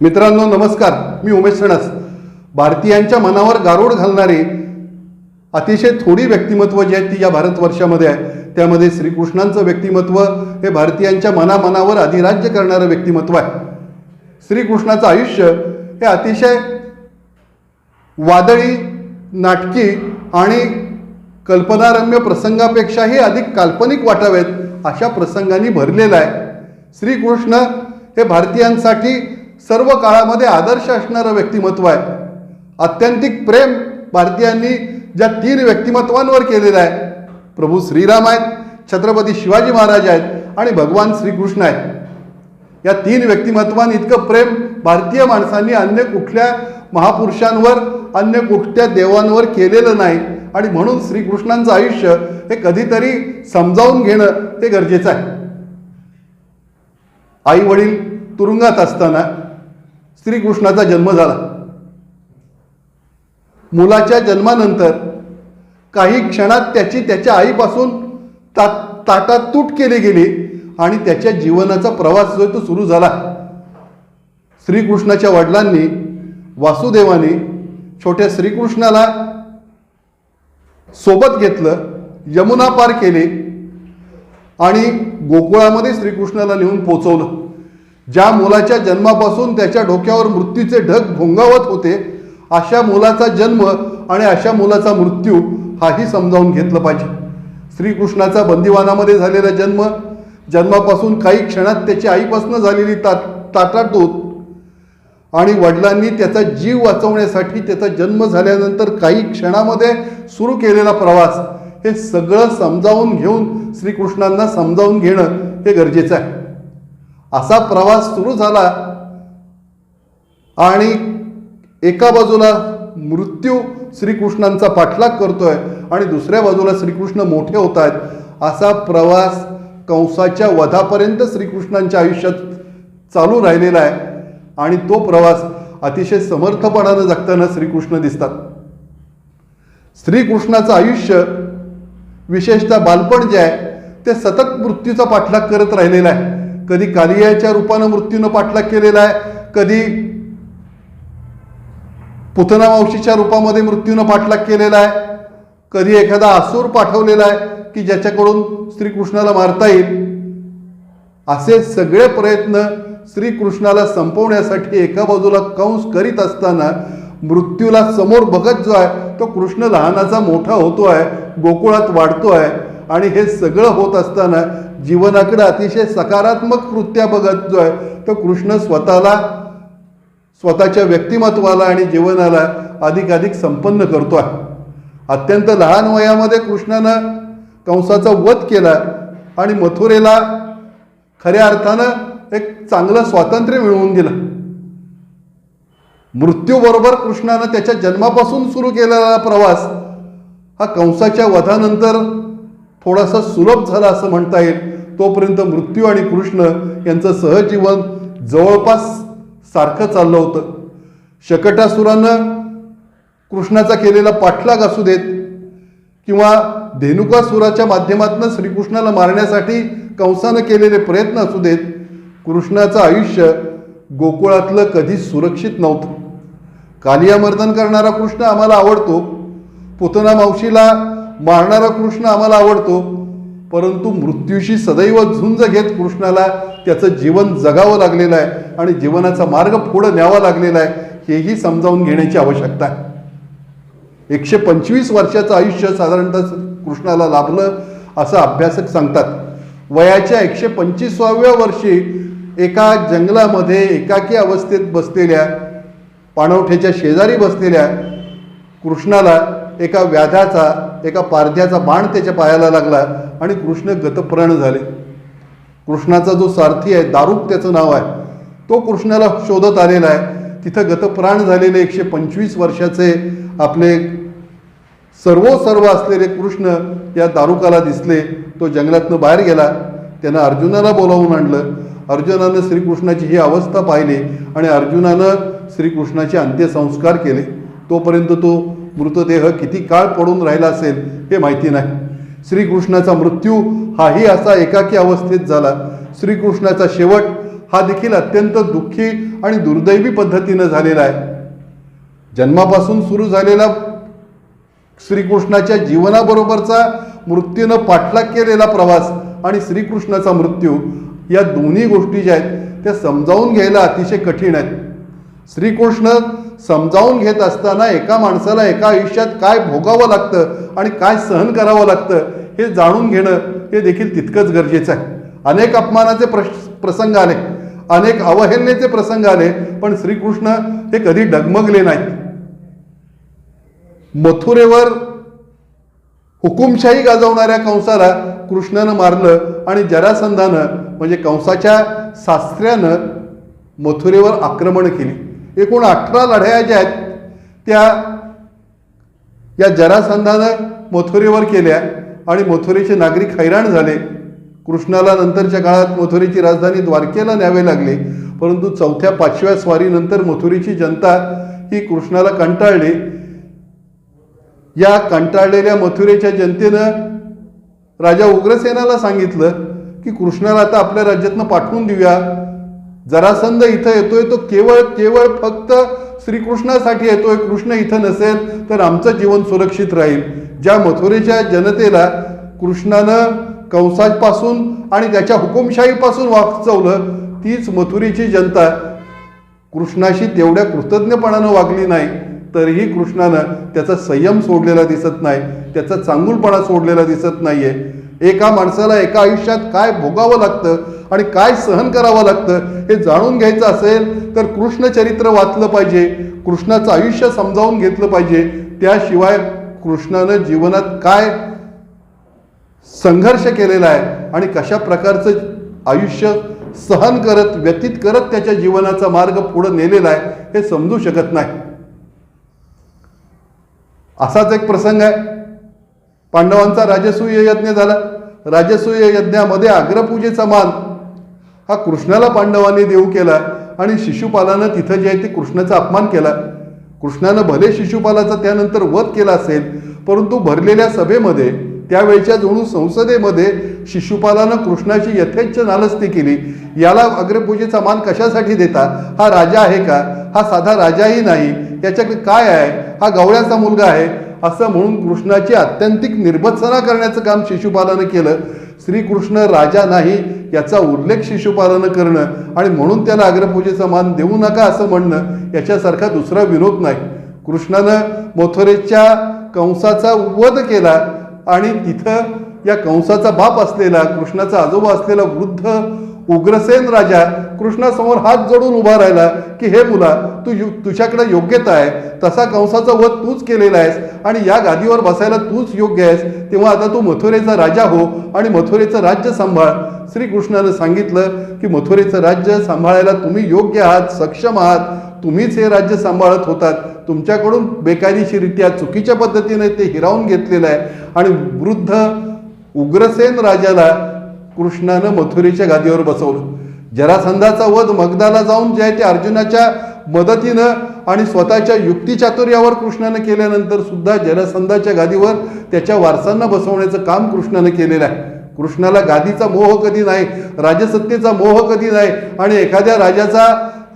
मित्रांनो नमस्कार. मी उमेश सणस. भारतीयांच्या मनावर गारोड घालणारी अतिशय थोडी व्यक्तिमत्व जी आहेत ती या भारतवर्षामध्ये आहे. त्यामध्ये श्रीकृष्णांचं व्यक्तिमत्व हे भारतीयांच्या मनामनावर अधिराज्य करणारं व्यक्तिमत्व आहे. श्रीकृष्णाचं आयुष्य हे अतिशय वादळी नाटकी आणि कल्पनारम्य प्रसंगापेक्षाही अधिक काल्पनिक वाटावेत अशा प्रसंगांनी भरलेलं आहे. श्रीकृष्ण हे भारतीयांसाठी सर्व काळामध्ये आदर्श असणारं व्यक्तिमत्व आहे. अत्यंतिक प्रेम भारतीयांनी ज्या तीन व्यक्तिमत्वांवर केलेलं आहे प्रभू श्रीराम आहेत छत्रपती शिवाजी महाराज आहेत आणि भगवान श्रीकृष्ण आहेत. या तीन व्यक्तिमत्वांनी इतकं प्रेम भारतीय माणसांनी अन्य कुठल्या महापुरुषांवर अन्य कुठल्या देवांवर केलेलं नाही आणि म्हणून श्रीकृष्णांचं आयुष्य हे कधीतरी समजावून घेणं ते गरजेचं आहे. आई वडील तुरुंगात असताना श्रीकृष्णाचा जन्म झाला. मुलाच्या जन्मानंतर काही क्षणात त्याची त्याच्या आईपासून ता ताटात तूट केली गेली आणि त्याच्या जीवनाचा प्रवास जो आहे तो सुरू झाला. श्रीकृष्णाच्या वडिलांनी वासुदेवाने छोट्या श्रीकृष्णाला सोबत घेतलं यमुना पार केले आणि गोकुळामध्ये श्रीकृष्णाला नेऊन पोचवलं. ज्या मुलाच्या जन्मापासून त्याच्या डोक्यावर मृत्यूचे ढग भोंगावत होते अशा मुलाचा जन्म आणि अशा मुलाचा मृत्यू हाही समजावून घेतलं पाहिजे. श्रीकृष्णाचा बंदिवानामध्ये झालेला जन्म जन्मापासून काही क्षणात त्याची आईपासून झालेली ता ताटातूत आणि वडिलांनी त्याचा जीव वाचवण्यासाठी त्याचा जन्म झाल्यानंतर काही क्षणामध्ये सुरू केलेला प्रवास हे सगळं समजावून घेऊन श्रीकृष्णांना समजावून घेणं हे गरजेचं आहे. असा प्रवास सुरू झाला. आणि एका बाजूला मृत्यू श्रीकृष्णांचा पाठलाग करतोय आणि दुसऱ्या बाजूला श्रीकृष्ण मोठे होत आहेत. असा प्रवास कंसाच्या वधापर्यंत श्रीकृष्णांच्या आयुष्यात चालू राहिलेला आहे. आणि तो प्रवास अतिशय समर्थपणानं जगताना श्रीकृष्ण दिसतात. श्रीकृष्णाचं आयुष्य विशेषतः बालपण जे आहे ते सतत मृत्यूचा पाठलाग करत राहिलेला आहे. कधी कालियाच्या रूपानं मृत्यूनं पाठलाग केलेला आहे कधी पुतना मावशीच्या रूपामध्ये मृत्यूनं पाठलाग केलेला आहे कधी एखादा आसूर पाठवलेला आहे की ज्याच्याकडून श्रीकृष्णाला मारता येईल. असे सगळे प्रयत्न श्रीकृष्णाला संपवण्यासाठी एका बाजूला कंस करीत असताना मृत्यूला समोर बघत जो आहे तो कृष्ण लहानाचा मोठा होतो आहे गोकुळात वाढतो आहे आणि हे सगळं होत असताना जीवनाकडे अतिशय सकारात्मक कृत्या बघत जो आहे तो कृष्ण स्वतःला स्वतःच्या व्यक्तिमत्वाला आणि जीवनाला अधिकाधिक संपन्न करतो आहे अत्यंत लहान वयामध्ये कृष्णानं कंसाचा वध केला आणि मथुरेला खऱ्या अर्थानं एक चांगलं स्वातंत्र्य मिळवून दिलं. मृत्यूबरोबर कृष्णानं त्याच्या जन्मापासून सुरू केलेला प्रवास हा कंसाच्या वधानंतर थोडासा सुलभ झाला असं म्हणता येईल. तोपर्यंत मृत्यू आणि कृष्ण यांचं सहजीवन जवळपास सारखं चाललं होतं. शकटासुरानं कृष्णाचा केलेला पाठलाग असू देत किंवा धेनुकासुराच्या माध्यमातून श्रीकृष्णाला मारण्यासाठी कंसानं केलेले प्रयत्न असू देत कृष्णाचं आयुष्य गोकुळातलं कधी सुरक्षित नव्हतं. कालियामर्दन करणारा कृष्ण आम्हाला आवडतो. पुतना मावशीला मारणारा कृष्ण आम्हाला आवडतो परंतु मृत्यूशी सदैव झुंज घेत कृष्णाला त्याचं जीवन जगावं लागलेलं आहे आणि जीवनाचा मार्ग पुढं न्यावा लागलेला आहे हेही समजावून घेण्याची आवश्यकता आहे. एकशे पंचवीस वर्षाचं आयुष्य साधारणतः कृष्णाला लाभलं असं अभ्यासक सांगतात. वयाच्या एकशे पंचवीसाव्या वर्षी एका जंगलामध्ये एकाकी अवस्थेत बसलेल्या पाणवठ्याच्या शेजारी बसलेल्या कृष्णाला एका व्याधाचा एका पारध्याचा बाण त्याच्या पायाला लागला आणि कृष्ण गतप्राण झाले. कृष्णाचा जो सारथी आहे दारुक त्याचं नाव आहे. तो कृष्णाला शोधत आलेला आहे. तिथं गतप्राण झालेले एकशे पंचवीस वर्षाचे आपले सर्व सर्व असलेले कृष्ण या दारुकाला दिसले. तो जंगलातनं बाहेर गेला. त्यानं अर्जुनाला बोलावून आणलं. अर्जुनानं श्रीकृष्णाची ही अवस्था पाहिली आणि अर्जुनानं श्रीकृष्णाचे अंत्यसंस्कार केले. तोपर्यंत तो मृतदेह किती काळ पडून राहिला असेल हे माहिती नाही. श्रीकृष्णाचा मृत्यू हाही असा एकाकी अवस्थेत झाला. श्रीकृष्णाचा शेवट हा देखील अत्यंत दुःखी आणि दुर्दैवी पद्धतीनं झालेला आहे. जन्मापासून सुरू झालेला श्रीकृष्णाच्या जीवनाबरोबरचा मृत्यूनं पाठलाग केलेला प्रवास आणि श्रीकृष्णाचा मृत्यू या दोन्ही गोष्टी ज्या आहेत त्या समजावून घ्यायला अतिशय कठीण आहेत. श्रीकृष्ण समजावून घेत असताना एका माणसाला एका आयुष्यात काय भोगावं लागतं आणि काय सहन करावं लागतं हे जाणून घेणं हे देखील तितकंच गरजेचं आहे. अनेक अपमानाचे प्रश प्रसंग आले. अनेक अवहेलनेचे प्रसंग आले पण श्रीकृष्ण हे कधी डगमगले नाहीत. मथुरेवर हुकुमशाही गाजवणाऱ्या कंसाला कृष्णानं मारलं आणि जरासंधानं म्हणजे कंसाच्या सासऱ्यानं मथुरेवर आक्रमण केली. एकूण अठरा लढाया ज्या आहेत त्या या जरासंधानं मथुरेवर केल्या आणि मथुरेचे नागरिक हैराण झाले. कृष्णाला नंतरच्या काळात मथुरेची राजधानी द्वारकेला न्यावे लागले परंतु चौथ्या पाचव्या स्वारीनंतर मथुरेची जनता ही कृष्णाला कंटाळली. या कंटाळलेल्या मथुरेच्या जनतेनं राजा उग्रसेनाला सांगितलं की कृष्णाला आता आपल्या राज्यातनं पाठवून देऊया. जरासंध इथं येतोय तो केवळ केवळ फक्त श्रीकृष्णासाठी येतोय कृष्ण इथं नसेल तर आमचं जीवन सुरक्षित राहील. ज्या मथुरेच्या जनतेला कृष्णानं कंसापासून आणि त्याच्या हुकुमशाहीपासून वाचवलं तीच मथुरेची जनता कृष्णाशी तेवढ्या कृतज्ञपणानं वागली नाही तरीही कृष्णानं त्याचा संयम सोडलेला दिसत नाही त्याचा चांगुलपणा सोडलेला दिसत नाहीये. एका माणसाला एका आयुष्यात काय भोगावं लागतं आणि काय सहन करावं लागतं हे जाणून घ्यायचं असेल तर कृष्ण चरित्र वाचलं पाहिजे कृष्णाचं आयुष्य समजावून घेतलं पाहिजे. त्याशिवाय कृष्णानं जीवनात काय संघर्ष केलेला आहे आणि कशा प्रकारचं आयुष्य सहन करत व्यतीत करत त्याच्या जीवनाचा मार्ग पुढे नेलेला आहे हे समजू शकत नाही. असाच एक प्रसंग आहे. पांडवांचा राजसूय यज्ञ झाला. राजसूय यज्ञामध्ये अग्रपूजेचा मान. हा कृष्णाला पांडवांनी देऊ केला आणि शिशुपालानं तिथं जे आहे ते कृष्णाचा अपमान केला. कृष्णानं भले शिशुपालाचा त्यानंतर वध केला असेल परंतु भरलेल्या सभेमध्ये त्यावेळच्या जणू संसदेमध्ये शिशुपालानं कृष्णाची यथेच्छ नालस्ती केली. याला अग्रपूजेचा मान कशासाठी देता? हा राजा आहे का? हा साधा राजाही नाही. याच्याकडे काय आहे? हा गवळ्याचा मुलगा आहे. असं म्हणून कृष्णाची अत्यंतिक निर्भत्सना करण्याचं काम शिशुपालानं केलं. श्रीकृष्ण राजा नाही याचा उल्लेख शिशुपालानं करणं आणि म्हणून त्याला अग्रपूजेचा मान देऊ नका असं म्हणणं याच्यासारखा दुसरा विनोद नाही. कृष्णानं मथुरेच्या कंसाचा वध केला. आणि तिथं या कंसाचा बाप असलेला कृष्णाचा आजोबा असलेला वृद्ध उग्रसेन राजा कृष्णासमोर हात जोडून उभा राहिला की हे मुला तू यु तुझ्याकडे योग्यता आहे. तसा कंसाचा वध तूच केलेला आहेस आणि या गादीवर बसायला तूच योग्य आहेस. तेव्हा आता तू मथुरेचा राजा हो आणि मथुरेचं राज्य सांभाळ. श्रीकृष्णानं सांगितलं की मथुरेचं राज्य सांभाळायला तुम्ही योग्य आहात सक्षम आहात. तुम्हीच हे राज्य सांभाळत होतात. तुमच्याकडून बेकायदेशीरित्या चुकीच्या पद्धतीने ते हिरावून घेतलेलं आहे. आणि वृद्ध उग्रसेन राजाला कृष्णानं मथुरेच्या गादीवर बसवलं. जरासंधाचा वध मगदाला जाऊन जे आहे ते अर्जुनाच्या मदतीनं आणि स्वतःच्या युक्तिचातुर्यावर कृष्णानं केल्यानंतर सुद्धा जरासंधाच्या गादीवर त्याच्या वारसांना बसवण्याचं काम कृष्णानं केलेलं आहे. कृष्णाला गादीचा मोह कधी नाही राजसत्तेचा मोह कधी नाही आणि एखाद्या राजाचा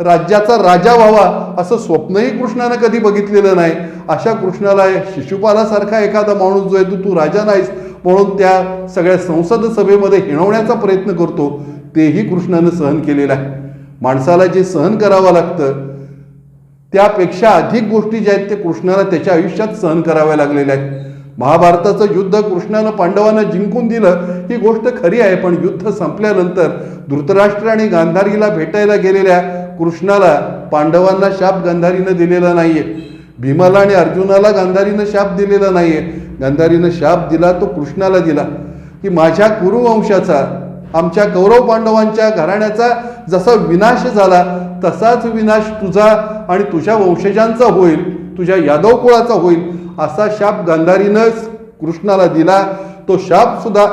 राज्याचा राजा व्हावा असं स्वप्नही कृष्णानं कधी बघितलेलं नाही. अशा कृष्णाला शिशुपालासारखा एखादा माणूस जो आहे तो तू राजा नाहीस पळून त्या सगळ्या संसद सभेमध्ये हिणवण्याचा प्रयत्न करतो तेही कृष्णानं सहन केलेलं आहे. माणसाला जे सहन करावं लागतं त्यापेक्षा अधिक गोष्टी ज्या आहेत ते कृष्णाला त्याच्या आयुष्यात सहन कराव्या लागलेल्या आहेत. महाभारताचं युद्ध कृष्णानं पांडवांना जिंकून दिलं ही गोष्ट खरी आहे पण युद्ध संपल्यानंतर धृतराष्ट्र आणि गांधारीला भेटायला गेलेल्या कृष्णाला पांडवांना शाप गांधारीनं दिलेला नाहीये. भीमाला आणि अर्जुनाला गांधारीनं शाप दिलेला नाही आहे गांधारीनं शाप दिला तो कृष्णाला दिला. की माझ्या कुरुवंशाचा आमच्या कौरव पांडवांच्या घराण्याचा जसा विनाश झाला तसाच विनाश तुझा आणि तुझ्या वंशजांचा होईल तुझ्या यादव कुळाचा होईल असा शाप गांधारीनं कृष्णाला दिला. तो शाप सुद्धा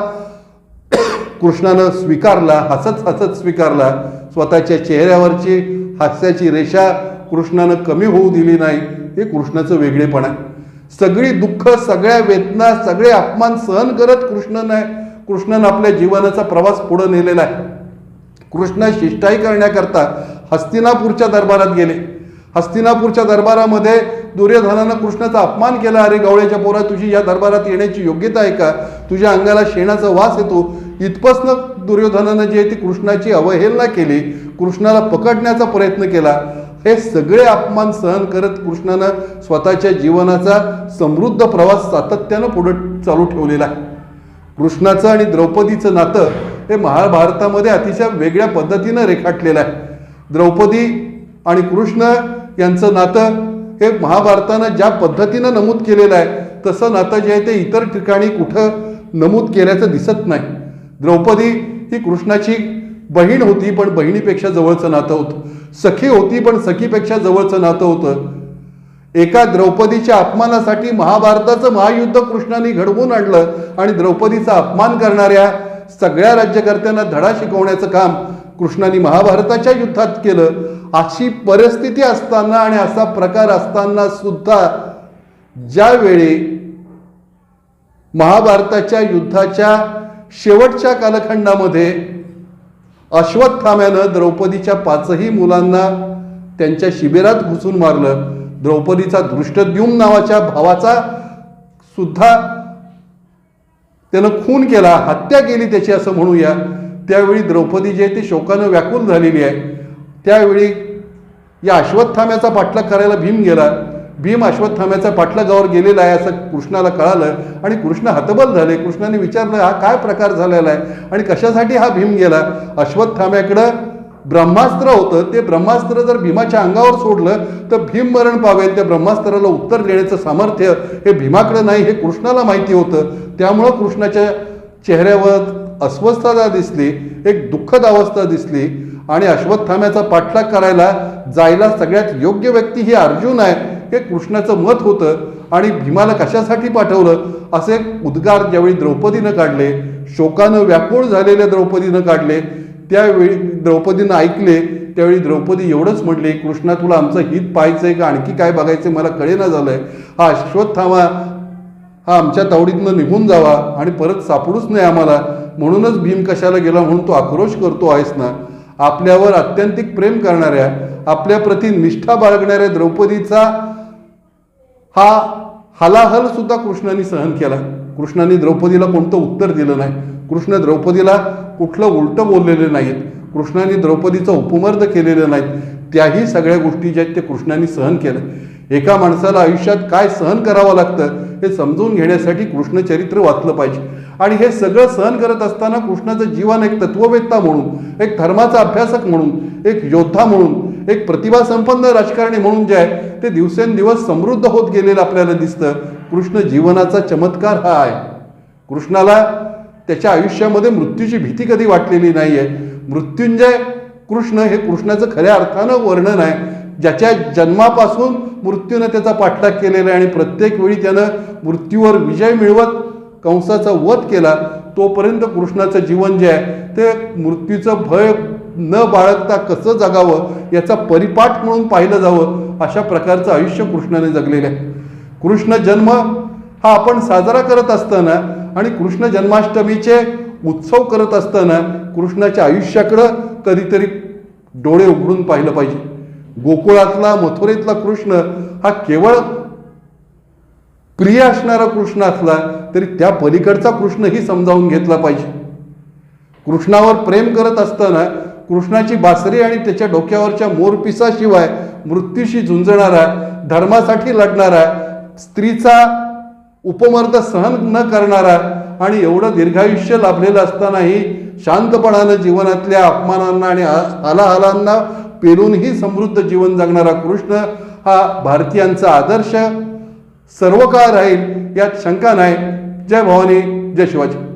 कृष्णानं स्वीकारला हसत हसत स्वीकारला. स्वतःच्या चेहऱ्यावरची हास्याची रेषा कृष्णानं कमी होऊ दिली नाही. हे कृष्णाचं वेगळेपण आहे. सगळी दुःख सगळ्या वेदना सगळे अपमान सहन करत कृष्णन आहे कृष्णन आपल्या जीवनाचा प्रवास पुढे नेलेला आहे. कृष्ण शिष्टाई करण्याकरता हस्तिनापूरच्या दरबारात गेले. हस्तिनापूरच्या दरबारामध्ये दुर्योधनानं कृष्णाचा अपमान केला. अरे गवळ्याच्या पोरा तुझी या दरबारात येण्याची योग्यता आहे का? तुझ्या अंगाला शेणाचा वास येतो. इथपासनं दुर्योधनानं जी आहे ती कृष्णाची अवहेलना केली कृष्णाला पकडण्याचा प्रयत्न केला. हे सगळे अपमान सहन करत कृष्णानं स्वतःच्या जीवनाचा समृद्ध प्रवास सातत्यानं पुढे चालू ठेवलेला आहे. कृष्णाचं आणि द्रौपदीचं नातं हे महाभारतामध्ये अतिशय वेगळ्या पद्धतीनं रेखाटलेलं आहे. द्रौपदी आणि कृष्ण यांचं नातं हे महाभारतानं ज्या पद्धतीनं नमूद केलेलं आहे तसं नातं जे आहे ते इतर ठिकाणी कुठं नमूद केल्याचं दिसत नाही. द्रौपदी ही कृष्णाची बहीण होती पण बहिणीपेक्षा जवळचं नातं होतं. सखी होती पण सखीपेक्षा जवळचं नातं होतं. एका द्रौपदीच्या अपमानासाठी महाभारताचं महायुद्ध कृष्णाने घडवून आणलं आणि द्रौपदीचा अपमान करणाऱ्या सगळ्या राज्यकर्त्यांना धडा शिकवण्याचं काम कृष्णाने महाभारताच्या युद्धात केलं. अशी परिस्थिती असताना आणि असा प्रकार असताना सुद्धा ज्यावेळी महाभारताच्या युद्धाच्या शेवटच्या कालखंडामध्ये अश्वत्थाम्यानं द्रौपदीच्या पाचही मुलांना त्यांच्या शिबिरात घुसून मारलं. द्रौपदीचा दृष्टद्युम नावाच्या भावाचा सुद्धा त्यानं खून केला हत्या केली त्याची असं म्हणूया. त्यावेळी द्रौपदी जी आहे ती शोकानं व्याकुल झालेली आहे. त्यावेळी या अश्वत्थाम्याचा पाठलाग करायला भीम गेला. भीम अश्वत्थाम्याच्या पाठलागावर गेलेला आहे असं कृष्णाला कळालं आणि कृष्ण हतबल झाले. कृष्णाने विचारलं हा काय प्रकार झालेला आहे? आणि कशासाठी हा भीम गेला? अश्वत्थाम्याकडं ब्रह्मास्त्र होतं. ते ब्रह्मास्त्र जर भीमाच्या अंगावर सोडलं तर भीम मरण पावेल. त्या ब्रह्मास्त्राला उत्तर देण्याचं सामर्थ्य हे भीमाकडं नाही हे कृष्णाला माहिती होतं. त्यामुळं कृष्णाच्या चेहऱ्यावर अस्वस्थता दिसली एक दुःखद अवस्था दिसली. आणि अश्वत्थाम्याचा पाठलाग करायला जायला सगळ्यात योग्य व्यक्ती ही अर्जुन आहे हे कृष्णाचं मत होतं आणि भीमाला कशासाठी पाठवलं? असे उद्गार ज्यावेळी द्रौपदीनं काढले शोकानं व्याकुळ झालेल्या द्रौपदीनं काढले त्यावेळी द्रौपदीनं ऐकले त्यावेळी द्रौपदी एवढंच म्हटले कृष्णा तुला आमचं हित पाहायचंय का? आणखी काय बघायचं मला कळेना झालंय. हा अश्वत्थामा हा आमच्या तावडीतनं निघून जावा आणि परत सापडूच नाही आम्हाला. म्हणूनच भीम कशाला गेला? म्हणून तो आक्रोश करतो आहेस ना आपल्यावर अत्यंतिक प्रेम करणाऱ्या आपल्या प्रती निष्ठा बाळगणाऱ्या द्रौपदीचा हा हलाहल सुद्धा कृष्णाने सहन केला. कृष्णाने द्रौपदीला कोणतं उत्तर दिलं नाही. कृष्ण द्रौपदीला कुठलं उलटं बोललेलं नाहीत. कृष्णाने द्रौपदीचा उपमर्द केलेलं नाहीत. त्याही सगळ्या गोष्टी ज्या आहेत ते कृष्णाने सहन केलं एका माणसाला आयुष्यात काय सहन करावं लागतं हे समजून घेण्यासाठी कृष्णचरित्र वाचलं पाहिजे. आणि हे सगळं सहन करत असताना कृष्णाचं जीवन एक तत्ववेत्ता म्हणून एक धर्माचा अभ्यासक म्हणून एक योद्धा म्हणून एक प्रतिभासंपन्न राजकारणी म्हणून जे आहे ते दिवसेंदिवस समृद्ध होत गेलेलं आपल्याला दिसतं. कृष्ण जीवनाचा चमत्कार हा आहे. कृष्णाला त्याच्या आयुष्यामध्ये मृत्यूची भीती कधी वाटलेली नाही आहे मृत्युंजय कृष्ण हे कृष्णाचं खऱ्या अर्थानं वर्णन आहे. ज्याच्या जन्मापासून मृत्यूनं त्याचा पाठलाग केलेला आहे आणि प्रत्येक वेळी त्यानं मृत्यूवर विजय मिळवत कंसाचा वध केला तोपर्यंत कृष्णाचं जीवन जे आहे ते मृत्यूचं भय न बाळगता कसं जगावं याचा परिपाठ म्हणून पाहिलं जावं अशा प्रकारचं आयुष्य कृष्णाने जगलेलं आहे. कृष्ण जन्म हा आपण साजरा करत असताना आणि कृष्ण जन्माष्टमीचे उत्सव करत असताना कृष्णाच्या आयुष्याकडं कधीतरी डोळे उघडून पाहिलं पाहिजे. गोकुळातला मथुरेतला कृष्ण हा केवळ प्रिय असणारा कृष्ण असला तरी त्या पलीकडचा कृष्णही समजावून घेतला पाहिजे. कृष्णावर प्रेम करत असताना कृष्णाची बासरी आणि त्याच्या डोक्यावरच्या मोरपिसाशिवाय मृत्यूशी झुंजणारा धर्मासाठी लढणारा स्त्रीचा उपमर्द सहन न करणारा आणि एवढं दीर्घायुष्य लाभलेलं असतानाही शांतपणानं जीवनातल्या अपमानांना आणि हालाहालांना पेरूनही समृद्ध जीवन जगणारा कृष्ण हा भारतीयांचा आदर्श सर्व काळ राहील यात शंका नाही. जय भवानी जय शिवाजी.